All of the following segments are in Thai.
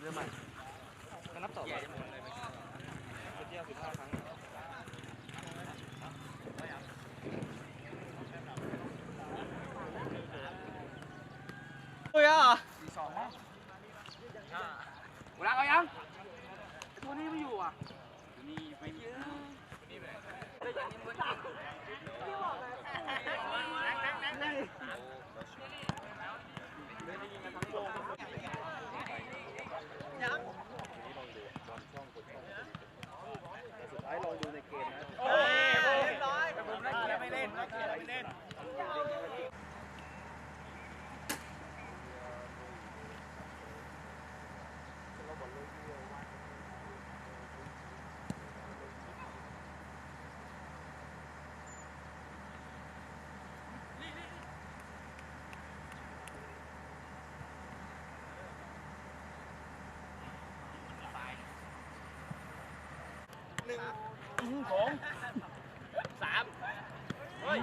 เรื่มใหม่มันนับต่อไปเที่ยวสิบห้าครั้งโอ้ยอะสี่สองมั้งเวลาเอายัง ตัวนี้ไม่อยู่อะนี่ไปเยอะนี่ไป หนึ่งสองสามเฮ้ย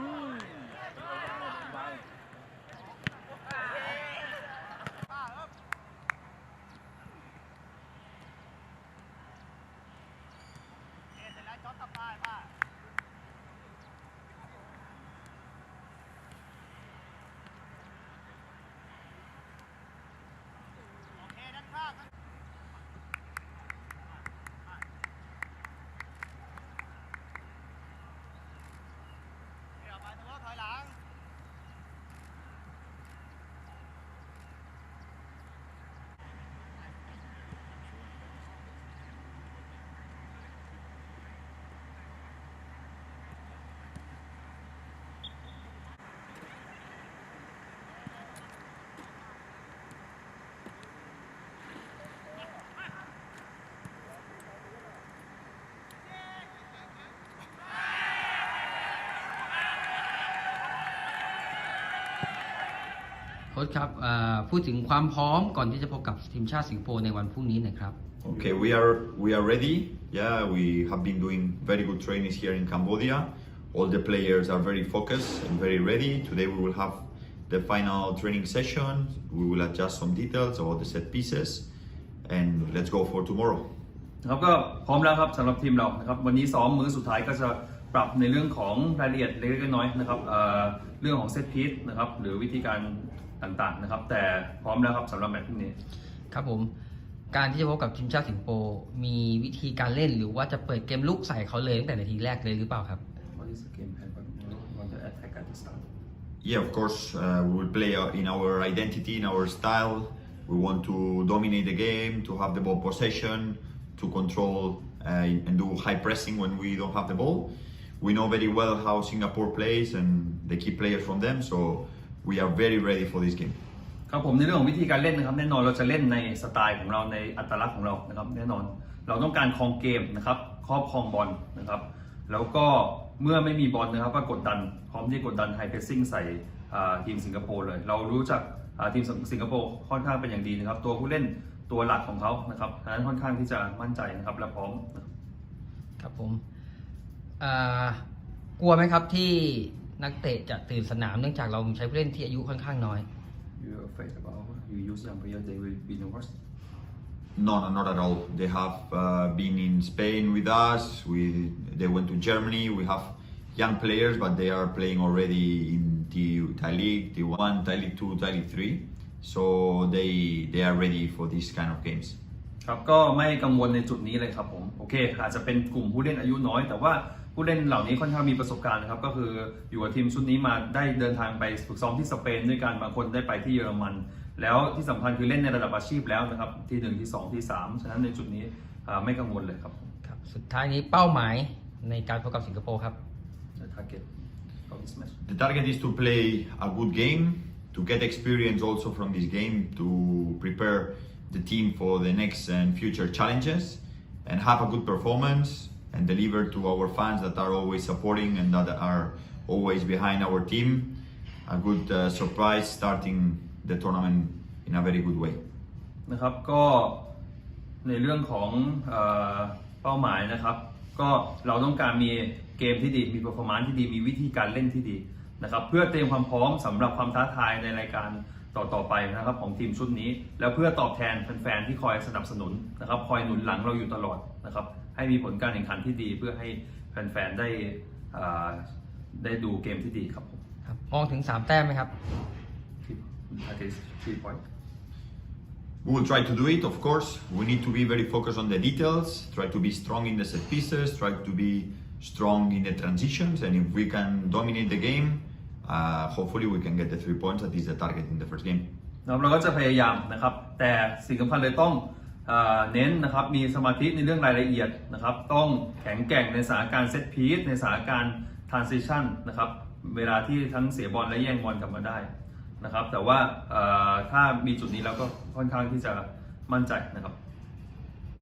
ชครับเอ่อพูดถึงความพร้อมก่อนที่จะพบกับทีมชาติสิงคโปร์ในวันพรุ่งนี้หนะครับ Okay, we are we are ready. Yeah, we have been doing very good trainings here in Cambodia. All the players are very focused and very ready. Today we will have the final training session. We will adjust some details about the set pieces, and let's go for tomorrow. นะครับก็พร้อมแล้วครับสำหรับทีมเรานะครับวันนี้ซ้อมมื้อสุดท้ายก็จะปรับในเรื่องของรายละเอียดเล็กๆน้อยๆนะครับเอ่อเรื่องของเซตพีซนะครับหรือวิธีการ ต่างๆนะครับ แต่พร้อมแล้วครับสำหรับแมตช์พรุ่งนี้ ครับผม การที่จะพบกับทีมชาติสิงคโปร์มีวิธีการเล่นหรือว่าจะเปิดเกมลุกใส่เขาเลยตั้งแต่นาทีแรกเลยหรือเปล่าครับ What is the game plan want to attack at the start Yeah, of course, uh, we will play uh, in our identity, in our style. We want to dominate the game, to have the ball possession, to control uh, and do high pressing when we don't have the ball. We know very well how Singapore plays and the key players from them, so we are very ready for this game. ครับผมในเรื่องของวิธีการเล่นนะครับ แน่นอนเราจะเล่นในสไตล์ของเราในอัตลักษณ์ของเรานะครับ แน่นอนเราต้องการครองเกมนะครับครอบครองบอลนะครับ แล้วก็เมื่อไม่มีบอลนะครับก็กดดันพร้อมที่กดดันไฮเพรสซิ่งใส่อ่าทีมสิงคโปร์เลย เรารู้จักอ่าทีมสิงคโปร์ค่อนข้างเป็นอย่างดีนะครับ ตัวผู้เล่นตัวหลักของเขานะครับฉะนั้นค่อนข้างที่จะมั่นใจนะครับและพร้อมนะครับครับผมเอ่อกลัวไหมครับที่ นักเตะจะตื่นสนามเนื่องจากเราใช้ผู้เล่นที่อายุค่อนข้างน้อย You afraid about you use young player they will be nervous No, no, not at all. They have uh, been in Spain with us. We they went to Germany. We have young players, but they are playing already in the Thai League, the one, Thai League two, Thai League three. So they they are ready for these kind of games. ครับก็ไม่กังวลในจุดนี้เลยครับผมโอเคอาจจะเป็นกลุ่มผู้เล่นอายุน้อย แต่ว่าผู้เล่นเหล่านี้ค่อนข้างมีประสบการณ์นะครับก็คืออยู่กับทีมชุดนี้มาได้เดินทางไปฝึกซ้อมที่สเปนด้วยกันบางคนได้ไปที่เยอรมัน แล้วที่สำคัญคือเล่นในระดับอาชีพแล้วนะครับที่หนึ่งที่สองที่สามฉะนั้นในจุดนี้อ่าไม่กังวลเลยครับผมครับสุดท้ายนี้เป้าหมายในการพบกับสิงคโปร์ครับ The target of this match The target is to play a good game, to get experience also from this game, to prepare the team for the next and future challenges, and have a good performance and deliver to our fans that are always supporting and that are always behind our team. A good uh, surprise starting the tournament in a very good way. นะครับก็ในเรื่องของเออเป้าหมายนะครับ ก็เราต้องการมีเกมที่ดีมี performance ที่ดีมีวิธีการเล่นที่ดีนะครับเพื่อเตรียมความพร้อมสำหรับความท้าทายในรายการ ต่อๆไปนะครับของทีมชุดนี้ แล้วเพื่อตอบแทนแฟนๆที่คอยสนับสนุนนะครับคอยหนุนหลังเราอยู่ตลอดนะครับให้มีผลการแข่งขันที่ดีเพื่อให้แฟนๆได้อ่าได้ดูเกมที่ดีครับผมครับมองถึง 3 แต้มไหมครับ That is three point We will try to do it, of course. We need to be very focused on the details, try to be strong in the set pieces, try to be strong in the transitions, and if we can dominate the game, uh, hopefully we can get the three points. That is the target in the first game. นะครับเราก็จะพยายามนะครับ แต่สิ่งสำคัญเลยต้องเน้นนะครับมีสมาธิในเรื่องรายละเอียดนะครับ ต้องแข็งแกร่งในสถานการณ์เซตพีซในสถานการณ์ transition นะครับ เวลาที่ทั้งเสียบอลและแย่งบอลกลับมาได้นะครับ แต่ว่าถ้ามีจุดนี้แล้วก็ค่อนข้างที่จะมั่นใจนะครับ